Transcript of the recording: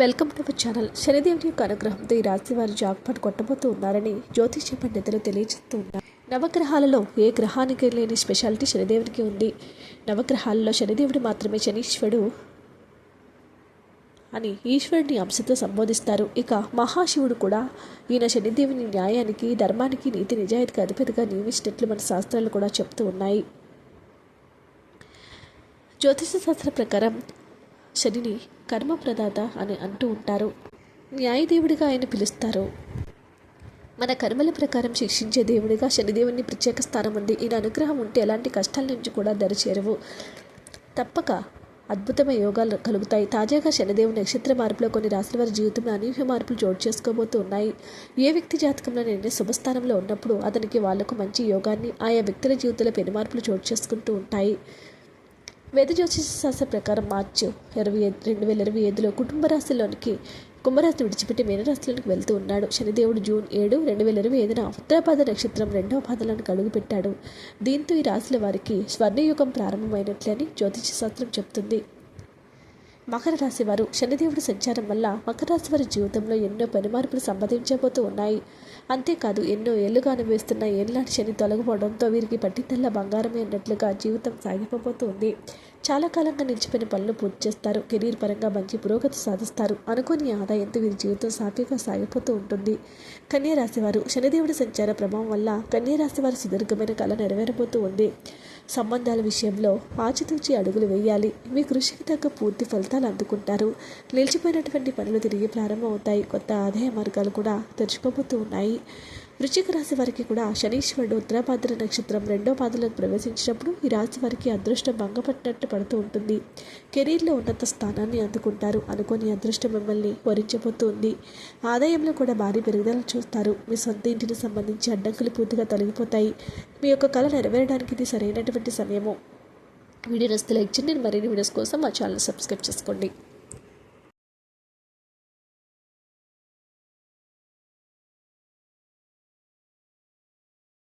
Welcome to our channel. శనిదేవుని యొక్క అనుగ్రహంతో ఈ రాశి వారు జాక్పాట్ కొట్టబోతూ ఉన్నారని జ్యోతిష్య పండితులు తెలియజేస్తూ ఉన్నారు. నవగ్రహాలలో ఏ గ్రహానికి లేని స్పెషాలిటీ శనిదేవునికి ఉంది? నవగ్రహాలలో శనిదేవుడు మాత్రమే శనీశ్వరుడు అని ఈశ్వరుని అంశతో సంబోధిస్తారు. ఇక మహాశివుడు కూడా ఈయన శనిదేవుని న్యాయానికి ధర్మానికి నీతి నిజాయితీకి అధిపతిగా నియమించినట్లు మన శాస్త్రాలు కూడా చెప్తూ ఉన్నాయి. జ్యోతిష శాస్త్ర ప్రకారం శనిని కర్మప్రదాత అని అంటూ ఉంటారు. న్యాయదేవుడిగా ఆయన పిలుస్తారు. మన కర్మల ప్రకారం శిక్షించే దేవుడిగా శనిదేవుని ప్రత్యేక స్థానం ఉంది. ఈయన అనుగ్రహం ఉంటే ఎలాంటి కష్టాల నుంచి కూడా దరిచేరవు. తప్పక అద్భుతమైన యోగాలు కలుగుతాయి. తాజాగా శనిదేవుని నక్షత్ర మార్పులో కొన్ని రాశుల వారి జీవితంలో అనూహ్య మార్పులు చోటు చేసుకోబోతూ ఉన్నాయి. ఏ వ్యక్తి జాతకంలో నేను శుభస్థానంలో ఉన్నప్పుడు అతనికి వాళ్ళకు మంచి యోగాన్ని ఆయా వ్యక్తుల జీవితంలో పెను మార్పులు చోటు చేసుకుంటూ ఉంటాయి. వేద శాస్త్ర ప్రకారం మార్చి ఇరవై రెండు వేల ఇరవై ఐదులో కుటుంబ రాశిలోనికి కుంభరాశిని విడిచిపెట్టి మీనరాశిలోనికి వెళ్తూ ఉన్నాడు. శనిదేవుడు జూన్ ఏడు రెండు వేల ఇరవై ఐదున ఉత్తరాపాద నక్షత్రం రెండవ పాదలోనికి అడుగుపెట్టాడు దీంతో ఈ రాశుల వారికి స్వర్ణయుగం ప్రారంభమైనట్లని అని జ్యోతిష శాస్త్రం చెప్తుంది. మకర రాశి వారు శనిదేవుడి సంచారం వల్ల మకర రాశి వారి జీవితంలో ఎన్నో పనిమార్పులు సంపాదించబోతూ ఉన్నాయి. అంతేకాదు ఎన్నో ఏళ్ళుగా అనుభవిస్తున్న ఏళ్ళనాటి శని తొలగిపోవడంతో వీరికి పట్టిందల్లా బంగారమే అన్నట్లుగా జీవితం సాగిపోతుంది చాలా కాలంగా నిలిచిపోయిన పనులు పూర్తి చేస్తారు. కెరీర్ పరంగా మంచి పురోగతి సాధిస్తారు. అనుకోని ఆదాయంతో వీరి జీవితం సాఫీగా సాగిపోతూ ఉంటుంది. కన్యా వారు శనిదేవుడి సంచార ప్రభావం వల్ల కన్యా రాశి వారి సుదీర్ఘమైన కళ నెరవేరబోతూ ఉంది. సంబంధాల విషయంలో ఆచితూచి అడుగులు వేయాలి. మీ కృషికి తగ్గ పూర్తి ఫలితాలు అందుకుంటారు. నిలిచిపోయినటువంటి పనులు తిరిగి ప్రారంభమవుతాయి. కొత్త ఆదాయ మార్గాలు కూడా తెరుచుకోబోతూ ఉన్నాయి. వృశ్చిక రాశి వారికి కూడా శనీశ్వరుడు ఉత్తరాభాద్ర నక్షత్రం రెండో పాదలకు ప్రవేశించినప్పుడు ఈ రాశి వారికి అదృష్టం భంగపట్టినట్టు పడుతూ ఉంటుంది. కెరీర్లో ఉన్నత స్థానాన్ని అందుకుంటారు. అనుకోని అదృష్టం మిమ్మల్ని వరించబోతుంది. ఆదాయంలో కూడా భారీ పెరుగుదల చూస్తారు. మీ సొంత ఇంటికి సంబంధించి అడ్డంకులు పూర్తిగా తొలగిపోతాయి. మీ యొక్క కళ నెరవేరడానికి ఇది సరైనటువంటి సమయము. వీడియో నచ్చితే లైక్ చేయండి. మరిన్ని వీడియోస్ కోసం మా ఛానల్ సబ్స్క్రైబ్ చేసుకోండి.